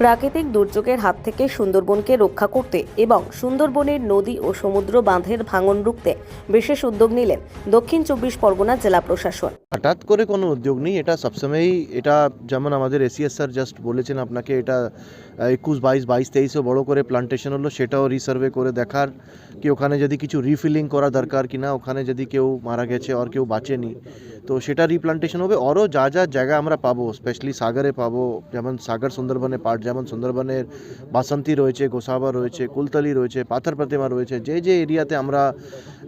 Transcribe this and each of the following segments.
প্রাকৃতিক দুর্যোগের হাত থেকে সুন্দরবনকে রক্ষা করতে এবং সুন্দরবনের নদী ও সমুদ্র বাঁধের ভাঙন রুখতে বিশেষ উদ্যোগ নিলেন দক্ষিণ চব্বিশ পরগনা জেলা প্রশাসন। হঠাৎ করে কোনো উদ্যোগ নেই, এটা সবসময়ই, এটা যেমন আমাদের এসিএস স্যার জাস্ট বলেছেন আপনাকে, এটা একুশ, বাইশ বাইশ, তেইশে বড় করে প্লান্টেশন হলো, সেটাও রিসার্ভে করে দেখার কি ওখানে যদি কিছু রিফিলিং করা দরকার কি না ওখানে যদি কেউ মারা গেছে আর কেউ বাঁচেনি, তো সেটা রিপ্লান্টেশন হবে। আরও যা যা জায়গা আমরা পাবো স্পেশালি সাগরে পাবো, যেমন সাগর সুন্দরবনে পার্ট যেমন সুন্দরবনের বাসন্তী রয়েছে, গোসাবা রয়েছে, কুলতলি রয়েছে, পাথর প্রতিমা রয়েছে, যে যে এরিয়াতে আমরা,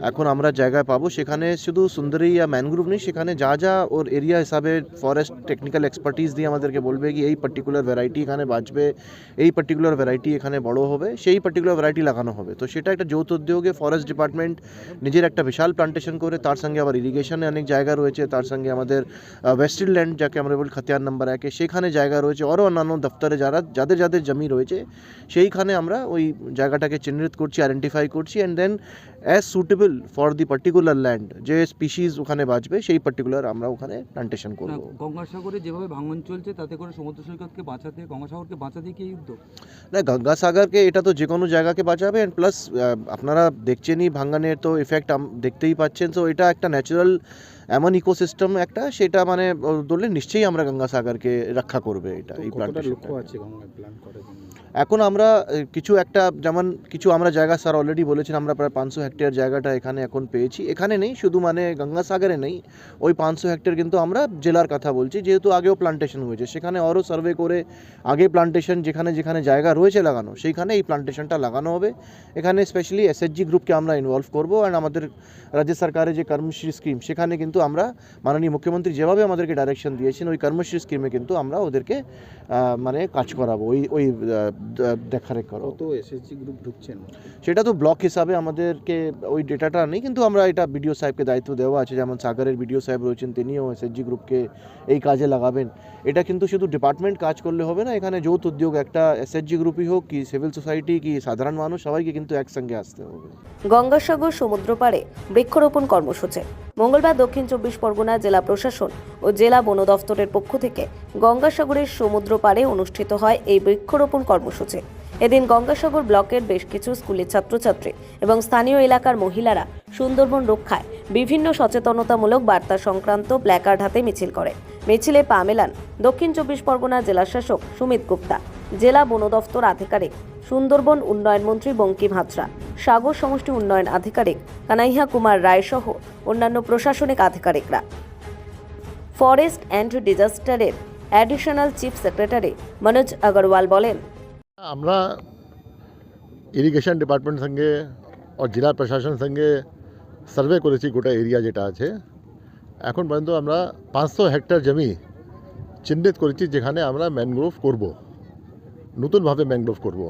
এখন আমরা জায়গায় পাবো, সেখানে শুধু সুন্দরী या ম্যানগ্রোভ নেই, সেখানে যা যা ওর এরিয়া হিসাবে ফরেস্ট টেকনিক্যাল এক্সপার্টিস দিয়ে আমাদেরকে বলবে কি, এই পার্টিকুলার ভ্যারাইটি এখানে বাঁচবে এই পার্টিকুলার ভ্যারাইটি এখানে বড় হবে, সেই পার্টিকুলার ভ্যারাইটি লাগানো হবে। তো সেটা একটা যৌথ উদ্যোগে ফরেস্ট ডিপার্টমেন্ট নিজের একটা বিশাল প্লান্টেশন করে, তার সঙ্গে আবার ইরিগেশনে অনেক জায়গা রয়েছে, তার সঙ্গে আমাদের ওয়েস্টার্ন ল্যান্ড যাকে আমরা বলি খতিয়ান নাম্বার একে সেখানে জায়গা রয়েছে। আরও অন্যান্য দপ্তরে যারা, যাদের যাদের জমি রয়েছে, সেইখানে আমরা ওই জায়গাটাকে চিহ্নিত করছি আইডেন্টিফাই করছি and then as suitable for the particular land যে স্পিসিস ওখানে বাঁচবে সেই পার্টিকুলার আমরা ওখানে প্লান্টেশন করব। করব গঙ্গাসাগরে যেভাবে ভাঙন চলছে তাতে করে সমুদ্র সৈকতকে বাঁচাতে গঙ্গাসাগরকে বাঁচাতে কি উদ্যোগ? না গঙ্গাসাগরকে এটা তো যে কোনো জায়গাকে বাঁচাবে অ্যান্ড প্লাস আপনারা দেখছেনই ভাঙ্গানের তো এফেক্ট দেখতেই পাচ্ছেন। সো এটা একটা ন্যাচারাল এমন ইকোসিস্টেম একটা সেটা মানে ধরলে নিশ্চয়ই আমরা গঙ্গাসাগরকে রক্ষা করবে এটা এই লক্ষ্য আছে প্ল্যান এখন আমরা কিছু একটা যেমন কিছু আমরা জায়গা স্যার অলরেডি বলেছেন আমরা প্রায় পাঁচশো হেক্টর জায়গাটা এখানে এখন পেয়েছি। এখানে নেই শুধু মানে গঙ্গাসাগরে নেই ওই পাঁচশো হেক্টর কিন্তু আমরা জেলার কথা বলছি যেহেতু আগেও প্লান্টেশন হয়েছে। সেখানে আরও সার্ভে করে আগে প্লান্টেশন যেখানে যেখানে জায়গা রয়েছে লাগানো সেইখানে এই প্লান্টেশনটা লাগানো হবে। এখানে স্পেশালি এসএসজি গ্রুপকে আমরা ইনভলভ করব অ্যান্ড আমাদের রাজ্য সরকারের যে কর্মশ্রী স্কিম সেখানে কিন্তু আমরা মাননীয় মুখ্যমন্ত্রী যেভাবে আমাদেরকে ডাইরেকশন দিয়েছেন ওই কর্মশ্রী স্কিমে কিন্তু আমরা ওদেরকে মানে কাজ করাবো ওই ওই দেখারেখ করাবো। কত এসএসজি গ্রুপ ঢুকছেন? সেটা তো ব্লক হিসাবে আমাদেরকে ওই ডেটাটা নেই কিন্তু আমরা এটা বিডিও সাহেবকে দায়িত্ব দেওয়া আছে যেমন সাগরের বিডিও সাহেব রয়েছেন তিনিও এসএসজি গ্রুপকে এই কাজে লাগাবেন। এটা কিন্তু শুধু ডিপার্টমেন্ট কাজ করলে হবে না এখানে যৌথ উদ্যোগ একটা এসএসজি গ্রুপই হোক কি সিভিল সোসাইটি কি সাধারণ মানুষ সবাইকে কিন্তু একসঙ্গে আসতে হবে। গঙ্গাসাগর সমুদ্র পাড়ে বৃক্ষরোপণ কর্মসূচি। মঙ্গলবার দক্ষিণ চব্বিশ পরগনা জেলা প্রশাসন ও জেলা বন দফতরের পক্ষ থেকে গঙ্গাসাগরের সমুদ্র পাড়ে অনুষ্ঠিত হয় এই বৃক্ষরোপণ কর্মসূচি। এদিন গঙ্গাসাগর ব্লকের বেশ কিছু স্কুলের ছাত্রছাত্রী এবং স্থানীয় এলাকার মহিলারা সুন্দরবন রক্ষায় বিভিন্ন সচেতনতামূলক বার্তা সংক্রান্ত প্ল্যাকার্ড হাতে মিছিল করে। মিছিলে পা মেলান দক্ষিণ চব্বিশ পরগনা জেলা শাসক সুমিত গুপ্তা। জেলা বন দফতর আধিকারিক সুন্দরবন উন্নয়ন মন্ত্রী বঙ্কিম হাজরা, সাগর সমষ্টি উন্নয়ন আধিকারিক কানাইহা কুমার রায় সহ অন্যান্য প্রশাসনিক আধিকারিকরা। Forest and ডিজাস্টারের additional chief secretary Manoj Agarwal বলেন, আমরা ইরিগেশন ডিপার্টমেন্ট সঙ্গে ও জেলা প্রশাসন সঙ্গে সার্ভে করেছি গোটা এরিয়া যেটা আছে। এখন পর্যন্ত আমরা পাঁচশো হেক্টর জমি চিহ্নিত করেছি যেখানে আমরা ম্যানগ্রোভ করব, নতুনভাবে ম্যানগ্রোভ করব।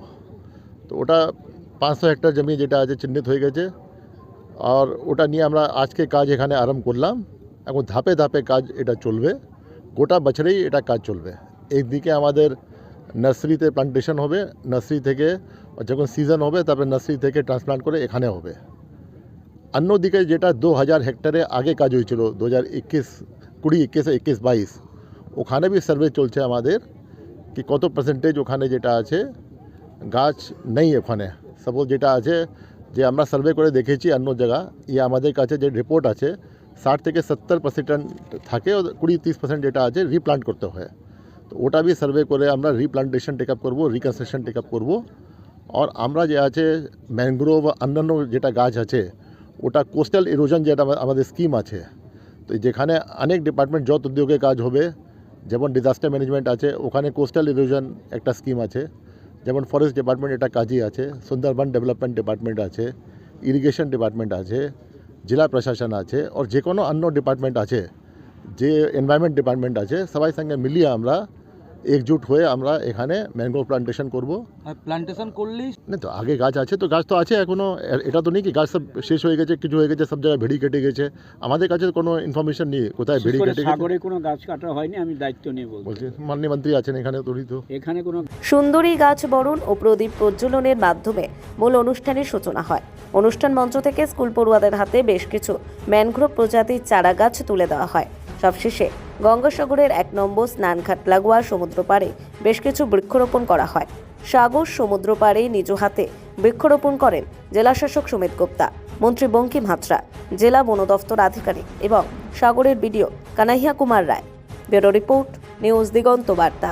তো ওটা পাঁচশো হেক্টর জমি যেটা আছে চিহ্নিত হয়ে গেছে। আর ওটা নিয়ে আমরা আজকে কাজ এখানে আরম্ভ করলাম। এখন ধাপে ধাপে কাজ এটা চলবে। গোটা বছরেই এটা কাজ চলবে। একদিকে আমাদের নার্সারিতে প্লান্টেশন হবে, নার্সারি থেকে যখন সিজন হবে, তারপরে নার্সারি থেকে ট্রান্সপ্লান্ট করে এখানে হবে। অন্যদিকে যেটা দু হাজার হেক্টরে আগে কাজ হয়েছিল, দু হাজার একুশ, কুড়ি, একুশ একুশ, বাইশ, ওখানে বি সার্ভে চলছে আমাদের, কি কত পার্সেন্টেজ ওখানে যেটা আছে গাছ নেই ওখানে সাপোজ যেটা আছে যে আমরা সার্ভে করে দেখেছি অন্য জায়গা ইয়ে আমাদের কাছে যে রিপোর্ট আছে, ষাট থেকে সত্তর পার্সেন্ট থাকে কুড়ি তিরিশ পার্সেন্ট যেটা আছে রিপ্লান্ট করতে হয়। তো ওটা বি সার্ভে করে আমরা রিপ্লান্টেশন টেক আপ করব রিকনস্ট্রাকশন টেক আপ করব। আর আমরা যে আছে ম্যানগ্রোভ অন্যান্য যেটা গাছ আছে, ওটা কোস্টাল ইরোজন যেটা আমাদের স্কিম আছে। তো যেখানে অনেক ডিপার্টমেন্ট যত উদ্যোগে কাজ হবে, যেমন ডিজাস্টার ম্যানেজমেন্ট আছে, ওখানে কোস্টাল ইরোজন একটা স্কিম আছে। যেমন ফরেস্ট ডিপার্টমেন্ট একটা কাজই আছে, সুন্দরবন ডেভেলপমেন্ট ডিপার্টমেন্ট আছে ইরিগেশন ডিপার্টমেন্ট আছে, জেলা প্রশাসন আছে আর যে কোনো অন্য ডিপার্টমেন্ট আছে, যে এনভায়রনমেন্ট ডিপার্টমেন্ট আছে, সবাই সঙ্গে মিলিয়ে আমরা একজুট হয়ে আমরা এখানে ম্যানগ্রোভ প্লান্টেশন করব। আর প্লান্টেশন করলেই না তো আগে গাছ আছে তো গাছ তো আছে এখনও এটা তো নেই কি গাছ সব শেষ হয়ে গেছে কিছু হয়ে গেছে সব জায়গায় ভেড়ি কেটে গেছে। আমাদের কাছে কোনো ইনফরমেশন নেই কোথায় ভেড়ি কেটে গেছে? সাগরে কোনো গাছ কাটা হয়নি আমি দায়িত্ব নিয়ে বলছি। বলছি মাননীয় মন্ত্রী আছেন এখানে তোরই তো। এখানে কোনো সুন্দরী গাছ বরণ ও প্রদীপ প্রজ্বলনের মাধ্যমে মূল অনুষ্ঠানের সূচনা হয়। অনুষ্ঠান মঞ্চ থেকে স্কুল পড়ুয়াদের হাতে বেশ কিছু ম্যানগ্রোভ প্রজাতির চারা গাছ তুলে দেওয়া হয়। সবশেষে গঙ্গাসাগরের এক নম্বর স্নানঘাট লাগোয়া সমুদ্র পাড়ে বেশ কিছু বৃক্ষরোপণ করা হয়। সাগর সমুদ্র পাড়ে নিজ হাতে বৃক্ষরোপণ করেন জেলাশাসক সুমিত গুপ্তা, মন্ত্রী বঙ্কিম হাতরা জেলা বন দফতর আধিকারিক এবং সাগরের BDO Kanaiya Kumar Roy. Bureau report, news Diganta Barta.